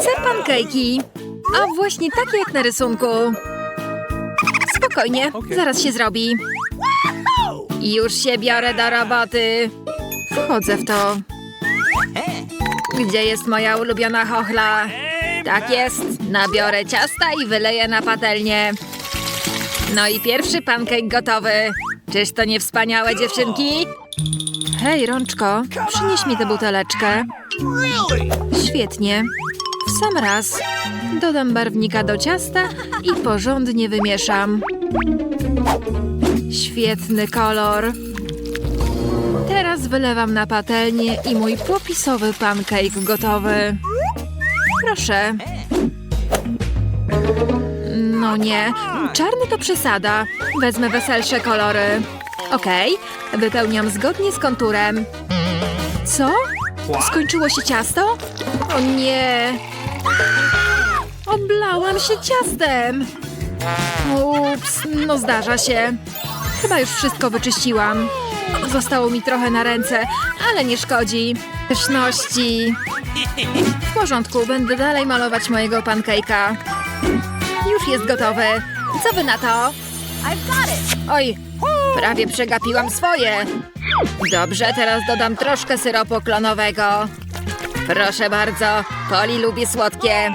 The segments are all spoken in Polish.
Chcę pankejki. A właśnie takie jak na rysunku. Spokojnie, zaraz się zrobi. Już się biorę do roboty. Wchodzę w to. Gdzie jest moja ulubiona chochla? Tak jest. Nabiorę ciasta i wyleję na patelnię. No i pierwszy pancake gotowy. Czyż to nie wspaniałe, dziewczynki? Hej, Rączko, przynieś mi tę buteleczkę. Świetnie. Sam raz. Dodam barwnika do ciasta i porządnie wymieszam. Świetny kolor. Teraz wylewam na patelnię i mój popisowy pancake gotowy. Proszę. No nie, czarny to przesada. Wezmę weselsze kolory. Okej, wypełniam zgodnie z konturem. Co? Skończyło się ciasto? O nie! Oblałam się ciastem! Ups, no zdarza się. Chyba już wszystko wyczyściłam. Zostało mi trochę na ręce, ale nie szkodzi. Pyszności. W porządku, będę dalej malować mojego pancake'a. Już jest gotowy. Co wy na to? Oj, prawie przegapiłam swoje. Dobrze, teraz dodam troszkę syropu klonowego. Proszę bardzo, Poli lubi słodkie.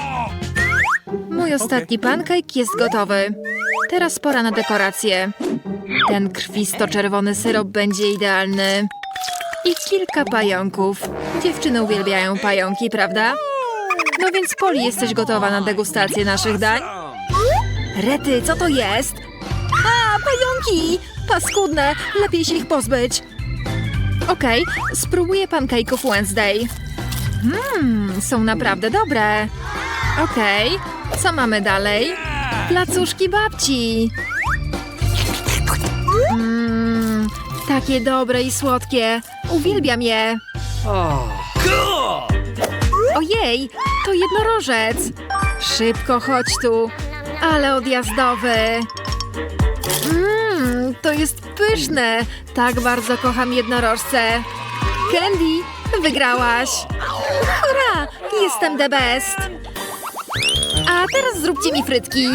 Mój ostatni pancake jest gotowy. Teraz pora na dekorację. Ten krwisto-czerwony syrop będzie idealny. I kilka pająków. Dziewczyny uwielbiają pająki, prawda? No więc Poli, jesteś gotowa na degustację naszych dań? Rety, co to jest? A, pająki! Paskudne, lepiej się ich pozbyć. Okej, spróbuję pancake'ów Wednesday. Mmm, są naprawdę dobre. Okej, co mamy dalej? Placuszki babci. Mmm, takie dobre i słodkie. Uwielbiam je. Ojej, to jednorożec. Szybko chodź tu. Ale odjazdowy. Mmm, to jest pyszne. Tak bardzo kocham jednorożce. Candy, wygrałaś. Hurra, jestem the best. A teraz zróbcie mi frytki.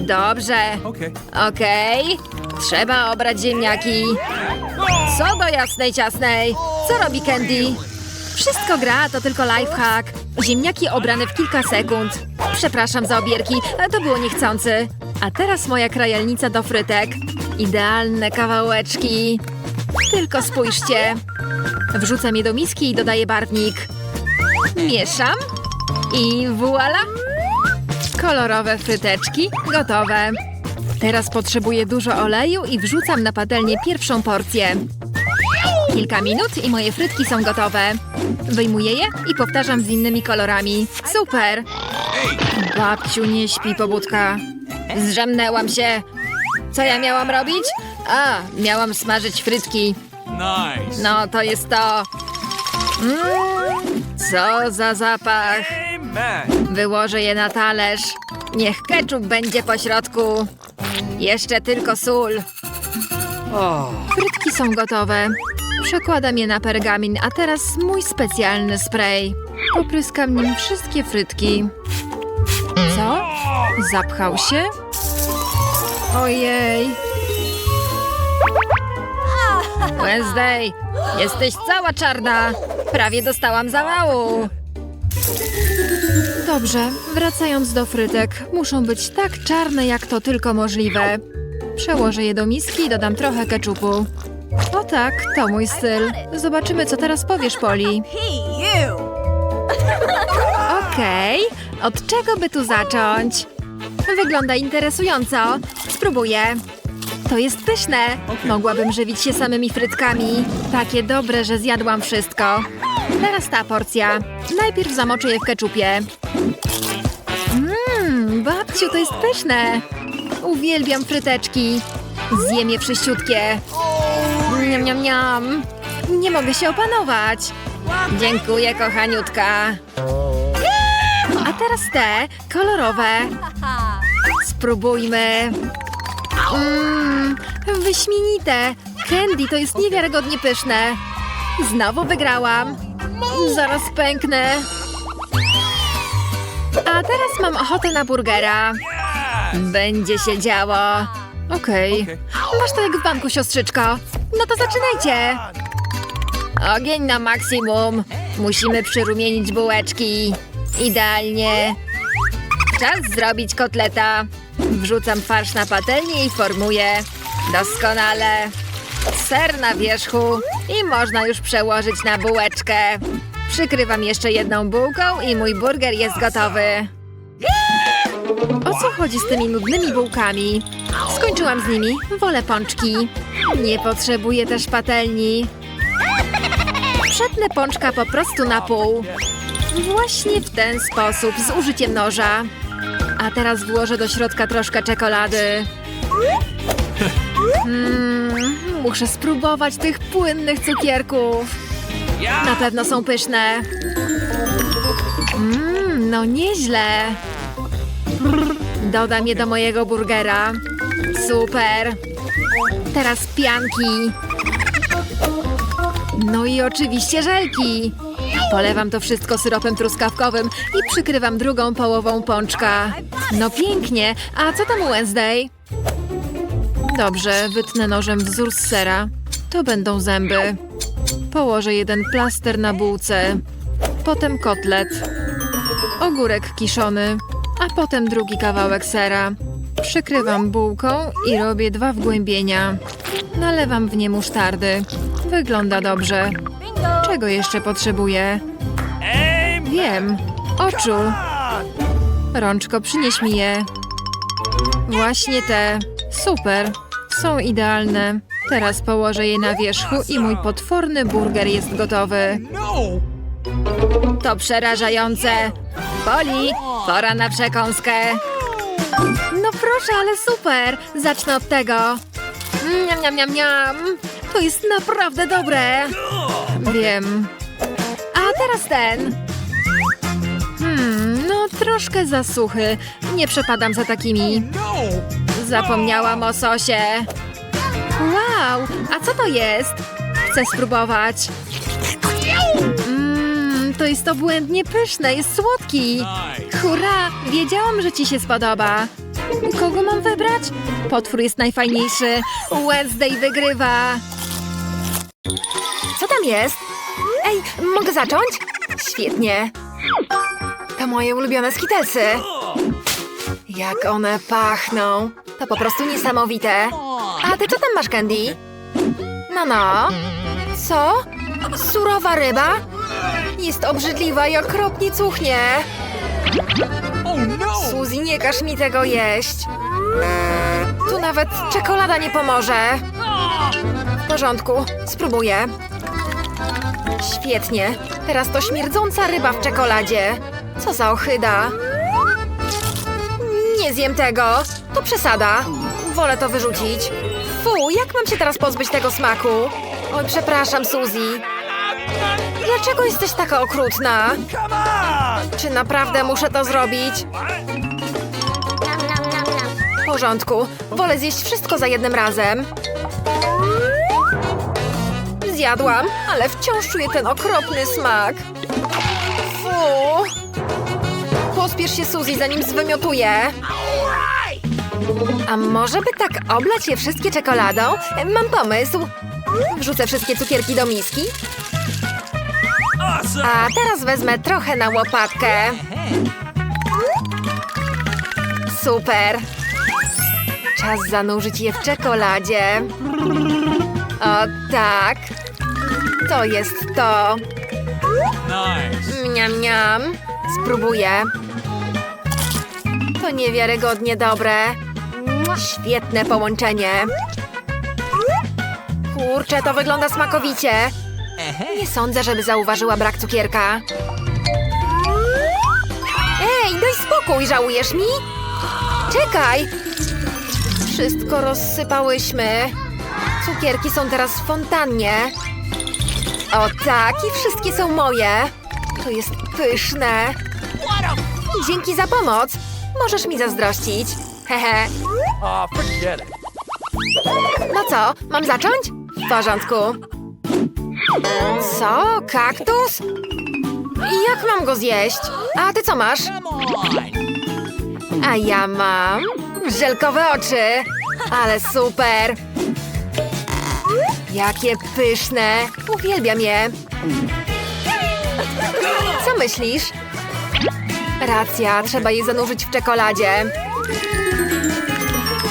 Dobrze. Okay. Okej. Trzeba obrać ziemniaki. Co do jasnej ciasnej. Co robi Candy? Wszystko gra, to tylko lifehack. Ziemniaki obrane w kilka sekund. Przepraszam za obierki, to było niechcący. A teraz moja krajalnica do frytek. Idealne kawałeczki. Tylko spójrzcie. Wrzucam je do miski i dodaję barwnik. Mieszam i voila! Kolorowe fryteczki gotowe. Teraz potrzebuję dużo oleju i wrzucam na patelnię pierwszą porcję. Kilka minut i moje frytki są gotowe. Wyjmuję je i powtarzam z innymi kolorami. Super! Babciu, nie śpi, pobudka. Zrzemnęłam się. Co ja miałam robić? A, miałam smażyć frytki. Nice. No, to jest to. Mm, co za zapach. Wyłożę je na talerz. Niech keczup będzie po środku. Jeszcze tylko sól. Frytki są gotowe. Przekładam je na pergamin, a teraz mój specjalny spray. Popryskam nim wszystkie frytki. Co? Zapchał się? Ojej. Wednesday, jesteś cała czarna. Prawie dostałam zawału. Dobrze, wracając do frytek, muszą być tak czarne, jak to tylko możliwe. Przełożę je do miski i dodam trochę keczupu. O tak, to mój styl. Zobaczymy, co teraz powiesz, Poli. Okej, od czego by tu zacząć? Wygląda interesująco. Spróbuję. To jest pyszne. Mogłabym żywić się samymi frytkami. Takie dobre, że zjadłam wszystko. Teraz ta porcja. Najpierw zamoczę je w keczupie. Mmm, babciu, to jest pyszne. Uwielbiam fryteczki. Zjem je wszyściutkie. Niam, niam, niam. Nie mogę się opanować. Dziękuję, kochaniutka. A teraz te, kolorowe. Spróbujmy. Mmm, wyśmienite. Candy to jest niewiarygodnie pyszne. Znowu wygrałam. Zaraz pęknę. A teraz mam ochotę na burgera. Będzie się działo. Okej. Okej. Masz to jak w banku, siostrzyczko. No to zaczynajcie. Ogień na maksimum. Musimy przyrumienić bułeczki. Idealnie. Czas zrobić kotleta. Wrzucam farsz na patelnię i formuję. Doskonale. Ser na wierzchu i można już przełożyć na bułeczkę. Przykrywam jeszcze jedną bułką i mój burger jest gotowy. O co chodzi z tymi nudnymi bułkami? Skończyłam z nimi. Wolę pączki. Nie potrzebuję też patelni. Przetnę pączka po prostu na pół. Właśnie w ten sposób, z użyciem noża. A teraz włożę do środka troszkę czekolady. Mm, muszę spróbować tych płynnych cukierków. Na pewno są pyszne. Mmm, no nieźle. Dodam je do mojego burgera. Super. Teraz pianki. No i oczywiście żelki. Polewam to wszystko syropem truskawkowym i przykrywam drugą połową pączka. No pięknie. A co tam Wednesday? Dobrze, wytnę nożem wzór z sera. To będą zęby. Położę jeden plaster na bułce. Potem kotlet. Ogórek kiszony. A potem drugi kawałek sera. Przykrywam bułką i robię dwa wgłębienia. Nalewam w nie musztardy. Wygląda dobrze. Czego jeszcze potrzebuję? Wiem. Oczu. Rączko, przynieś mi je. Właśnie te. Super. Są idealne. Teraz położę je na wierzchu i mój potworny burger jest gotowy. To przerażające. Boli. Pora na przekąskę. No proszę, ale super. Zacznę od tego. Miam, miam, miam, miam. To jest naprawdę dobre. Wiem. A teraz ten. Hmm, no troszkę za suchy. Nie przepadam za takimi. No. Zapomniałam o sosie. Wow, a co to jest? Chcę spróbować. Mmm, to jest obłędnie pyszne, jest słodki. Hurra, wiedziałam, że ci się spodoba. Kogo mam wybrać? Potwór jest najfajniejszy. Wednesday wygrywa. Jest? Ej, mogę zacząć? Świetnie. To moje ulubione skitelsy. Jak one pachną. To po prostu niesamowite. A ty co tam masz, Candy? No, no. Co? Surowa ryba? Jest obrzydliwa i okropnie cuchnie. Suzy, nie każ mi tego jeść. Tu nawet czekolada nie pomoże. W porządku, spróbuję. Świetnie. Teraz to śmierdząca ryba w czekoladzie. Co za ohyda. Nie zjem tego. To przesada. Wolę to wyrzucić. Fu, jak mam się teraz pozbyć tego smaku? Oj, przepraszam, Suzy. Dlaczego jesteś taka okrutna? Czy naprawdę muszę to zrobić? W porządku. Wolę zjeść wszystko za jednym razem. Zjadłam, ale wciąż czuję ten okropny smak. Fu. Pospiesz się, Suzy, zanim zwymiotuję. A może by tak oblać je wszystkie czekoladą? Mam pomysł. Wrzucę wszystkie cukierki do miski, a teraz wezmę trochę na łopatkę. Super. Czas zanurzyć je w czekoladzie. O tak. To jest to. Nice. Mniam, mniam. Spróbuję. To niewiarygodnie dobre. Świetne połączenie. Kurczę, to wygląda smakowicie. Nie sądzę, żeby zauważyła brak cukierka. Ej, daj spokój, żałujesz mi? Czekaj! Wszystko rozsypałyśmy. Cukierki są teraz w fontannie. O tak, i wszystkie są moje. To jest pyszne. Dzięki za pomoc. Możesz mi zazdrościć. Hehe. No co, mam zacząć? W porządku. Co? Kaktus? Jak mam go zjeść? A ty co masz? A ja mam żelkowe oczy. Ale super. Jakie pyszne. Uwielbiam je. Co myślisz? Racja, trzeba je zanurzyć w czekoladzie.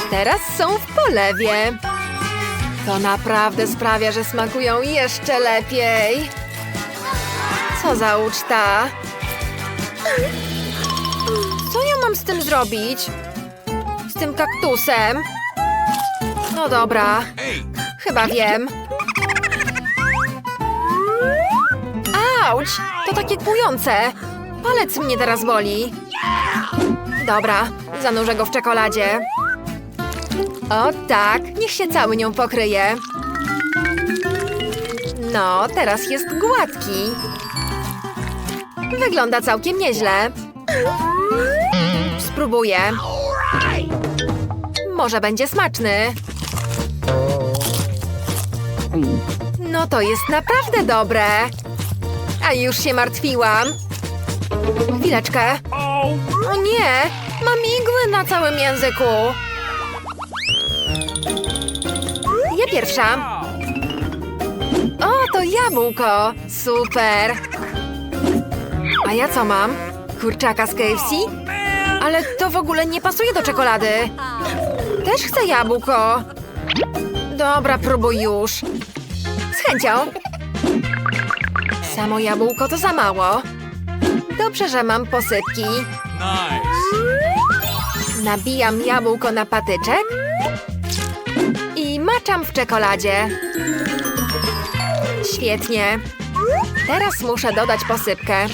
Teraz są w polewie. To naprawdę sprawia, że smakują jeszcze lepiej. Co za uczta. Co ja mam z tym zrobić? Z tym kaktusem? No dobra. Chyba wiem. Auć! To takie kłujące. Palec mnie teraz boli. Dobra, zanurzę go w czekoladzie. O tak, niech się cały nią pokryje. No, teraz jest gładki. Wygląda całkiem nieźle. Spróbuję. Może będzie smaczny. No to jest naprawdę dobre. A już się martwiłam. Chwileczkę. O nie! Mam igły na całym języku. Ja pierwsza. O, to jabłko. Super. A ja co mam? Kurczaka z KFC? Ale to w ogóle nie pasuje do czekolady. Też chcę jabłko. Dobra, próbuj już. Z chęcią. Samo jabłko to za mało. Dobrze, że mam posypki. Nabijam jabłko na patyczek i maczam w czekoladzie. Świetnie. Teraz muszę dodać posypkę.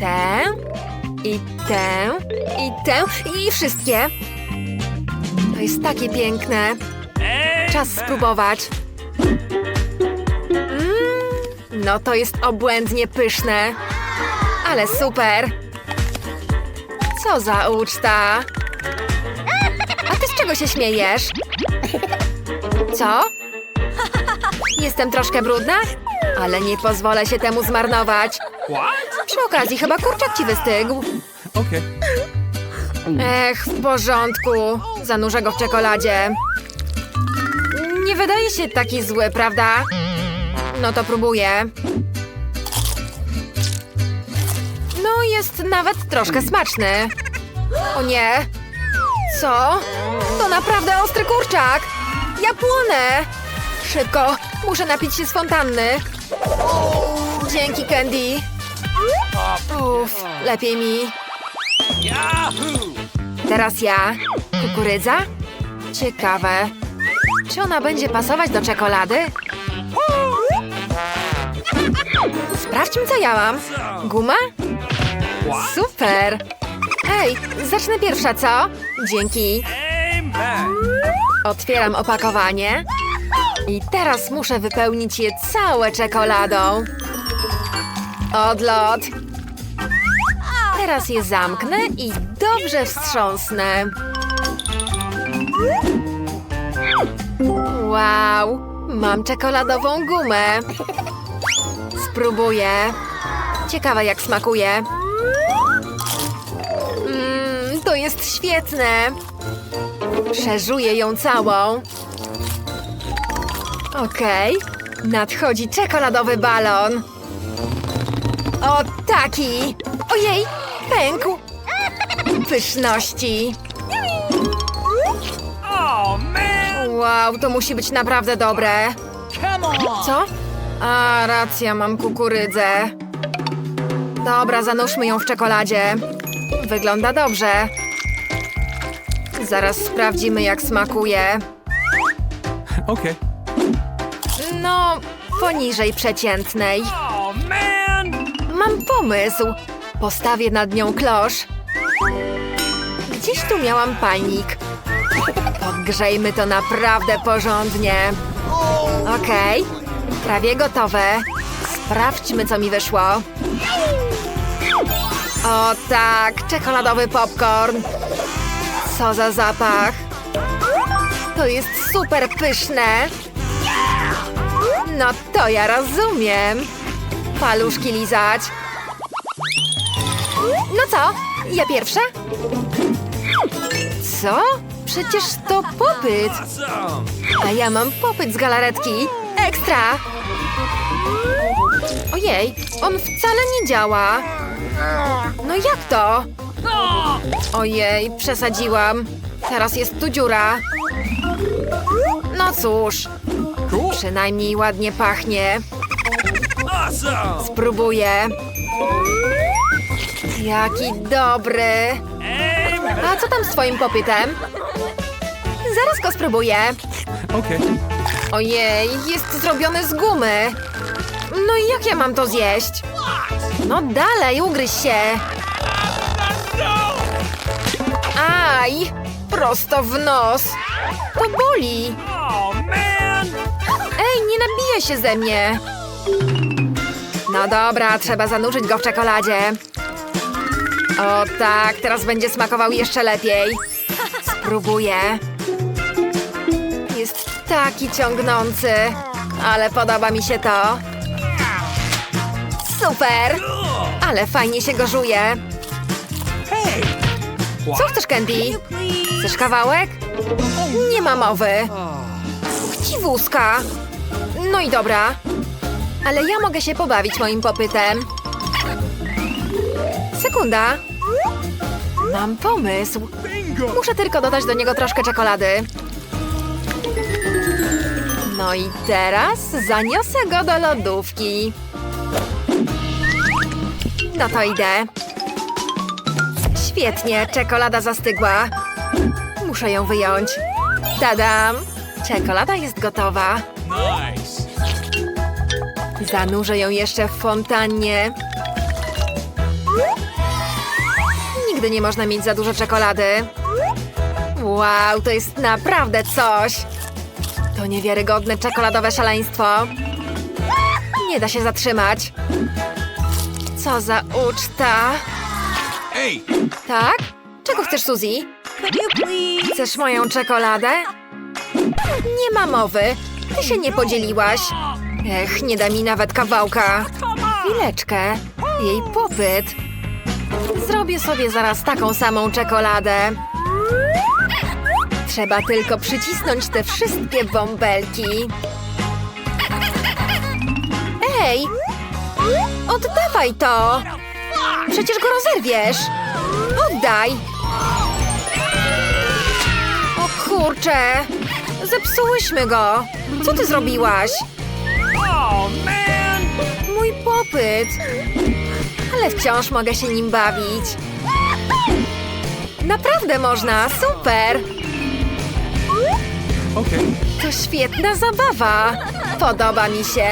Tę i tę i tę i wszystkie. To jest takie piękne. Czas spróbować. Mm, no to jest obłędnie pyszne. Ale super. Co za uczta. A ty z czego się śmiejesz? Co? Jestem troszkę brudna? Ale nie pozwolę się temu zmarnować. What? Przy okazji chyba kurczak ci wystygł. Okay. Ech, w porządku. Zanurzę go w czekoladzie. Nie wydaje się taki zły, prawda? No to próbuję. No, jest nawet troszkę smaczny. O nie! Co? To naprawdę ostry kurczak! Ja płonę! Szybko, muszę napić się z fontanny. Dzięki, Candy. Uff, lepiej mi. Teraz ja. Kukurydza? Ciekawe. Czy ona będzie pasować do czekolady? Sprawdźmy, co ja mam. Guma? Super! Ej, zacznę pierwsza, co? Dzięki. Otwieram opakowanie. I teraz muszę wypełnić je całe czekoladą. Odlot. Teraz je zamknę i dobrze wstrząsnę. Wow, mam czekoladową gumę. Spróbuję. Ciekawe jak smakuje. Mmm, to jest świetne. Przeżuję ją całą. Okej. Nadchodzi czekoladowy balon. O, taki! Ojej, pękł! Pyszności! Oh! Wow, to musi być naprawdę dobre. Come on! Co? A, racja, mam kukurydzę. Dobra, zanurzmy ją w czekoladzie. Wygląda dobrze. Zaraz sprawdzimy, jak smakuje. Okay. No, poniżej przeciętnej. Oh! Mam pomysł. Postawię nad nią klosz. Gdzieś tu miałam palnik. Podgrzejmy to naprawdę porządnie. Okej, prawie gotowe. Sprawdźmy, co mi wyszło. O tak, czekoladowy popcorn. Co za zapach. To jest super pyszne. No to ja rozumiem. Paluszki lizać. No co? Ja pierwsza? Co? Przecież to popyt. A ja mam popyt z galaretki. Ekstra! Ojej, on wcale nie działa. No jak to? Ojej, przesadziłam. Teraz jest tu dziura. No cóż, przynajmniej ładnie pachnie. Spróbuję. Jaki dobry. A co tam z twoim popytem? Zaraz go spróbuję. Okay. Ojej, jest zrobiony z gumy. No i jak ja mam to zjeść? No dalej, ugryź się. Aj, prosto w nos. To boli. Ej, nie nabija się ze mnie. No dobra, trzeba zanurzyć go w czekoladzie. O tak, teraz będzie smakował jeszcze lepiej. Spróbuję. Jest taki ciągnący, ale podoba mi się to. Super! Ale fajnie się go żuje. Co chcesz, Candy? Chcesz kawałek? Nie ma mowy. Chciwuska. No i dobra. Ale ja mogę się pobawić moim popytem. Sekunda. Mam pomysł. Muszę tylko dodać do niego troszkę czekolady. No i teraz zaniosę go do lodówki. No to idę. Świetnie, czekolada zastygła. Muszę ją wyjąć. Tadam! Czekolada jest gotowa. Nice. Zanurzę ją jeszcze w fontannie. Nigdy nie można mieć za dużo czekolady. Wow, to jest naprawdę coś. To niewiarygodne czekoladowe szaleństwo. Nie da się zatrzymać. Co za uczta. Hey. Tak? Czego chcesz, Suzy? Chcesz moją czekoladę? Nie ma mowy. Ty się nie podzieliłaś. Ech, nie da mi nawet kawałka. Chwileczkę. Jej popyt. Zrobię sobie zaraz taką samą czekoladę. Trzeba tylko przycisnąć te wszystkie bąbelki. Ej! Oddawaj to! Przecież go rozerwiesz! Oddaj! O kurczę! Zepsułyśmy go! Co ty zrobiłaś? Oh man. Mój popyt! Ale wciąż mogę się nim bawić. Naprawdę można! Super! Okay. To świetna zabawa! Podoba mi się!